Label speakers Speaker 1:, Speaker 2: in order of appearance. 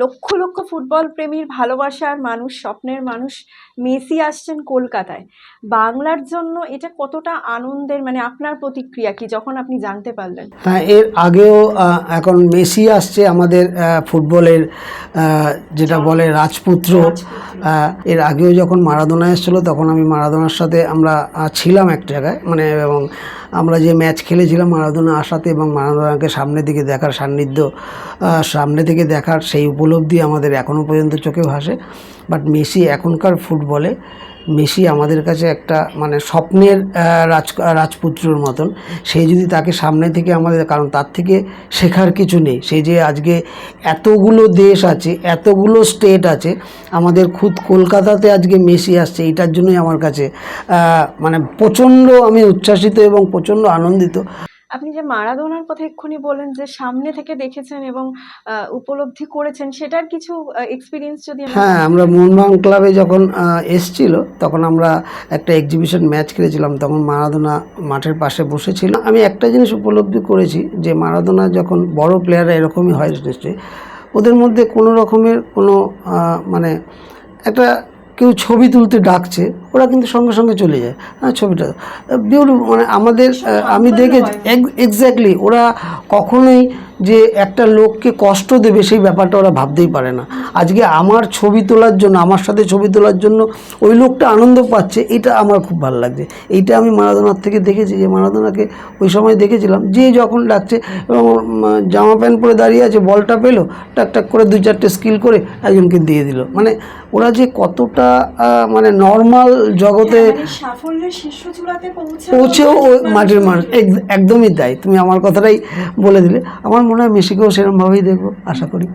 Speaker 1: Lakh lakh football প্রেমীর ভালোবাসার মানুষ স্বপ্নের মানুষ মেসি আসছেন কলকাতায়। বাংলার জন্য এটা কতটা আনন্দের মানে আপনার প্রতিক্রিয়া কি যখন আপনি জানতে পারলেন?
Speaker 2: হ্যাঁ এর আগেও এখন মেসি আসছে আমাদের ফুটবলের যেটা বলে রাজপুত্র। এর আগেও যখন মারাদোনা এসেছিল তখন আমি মারাদোনার সাথে আমরা ছিলাম এক জায়গায় মানে এবং আমরা যে ম্যাচ খেলেছিলাম মারাদোনা আসাতে এবং মারাদোনাকে সামনে থেকে দেখার সান্নিধ্য সামনে থেকে দেখার সেই উপলব্ধি আমাদের এখনও পর্যন্ত চোখে ভাসে। বাট মেসি এখনকার ফুটবলে মেসি আমাদের কাছে একটা মানে স্বপ্নের রাজ রাজপুত্রর মতন। সেই যদি তাকে সামনে থেকে আমাদের, কারণ তার থেকে শেখার কিছু নেই। সেই যে আজকে এতগুলো দেশ আছে, এতগুলো স্টেট আছে, আমাদের খুদ কলকাতাতে আজকে মেসি আসছে এটার জন্যই আমার কাছে মানে প্রচণ্ড আমি উচ্ছ্বাসিত এবং প্রচণ্ড আনন্দিত।
Speaker 1: আপনি যে মারাদোনার কথা এক্ষুনি বললেন যে সামনে থেকে দেখেছেন এবং উপলব্ধি করেছেন সেটার কিছু এক্সপিরিয়েন্স যদি
Speaker 2: হ্যাঁ আমরা মোহনবাগান ক্লাবে যখন এসছিল তখন আমরা একটা এক্সিবিশন ম্যাচ খেলেছিলাম তখন মারাদোনা মাঠের পাশে বসেছিল। আমি একটা জিনিস উপলব্ধি করেছি যে মারাদোনা যখন বড় প্লেয়াররা এরকমই হয় নিশ্চয়ই ওদের মধ্যে কোনো রকমের কোনো মানে একটা কেউ ছবি তুলতে ডাকছে ওরা কিন্তু সঙ্গে সঙ্গে চলে যায়। হ্যাঁ ছবিটা। বিউটিফুল মানে আমাদের আমি দেখে এক্স্যাক্টলি ওরা কখনোই যে একটা লোককে কষ্ট দেবে সেই ব্যাপারটা ওরা ভাবতেই পারে না। আজকে আমার ছবি তোলার জন্য আমার সাথে ছবি তোলার জন্য ওই লোকটা আনন্দ পাচ্ছে এটা আমার খুব ভালো লাগছে। এইটা আমি মারাদোনার থেকে দেখেছি যে মারাদোনাকে ওই সময় দেখেছিলাম যে যখন ডাকছে এবং জামা প্যান্ট পরে দাঁড়িয়ে আছে বলটা পেল টাক টাক করে দুই চারটে স্কিল করে একজনকে দিয়ে দিল। মানে ওরা যে কতটা মানে নর্মাল জগতে
Speaker 1: মানে
Speaker 2: পৌঁছেও মাটির মানুষ। এক- একদমই তাই। তুমি আমার কথাটাই বলে দিলে। আমার মনে হয় মেসিকেও সেরকমভাবেই দেখব আশা করি।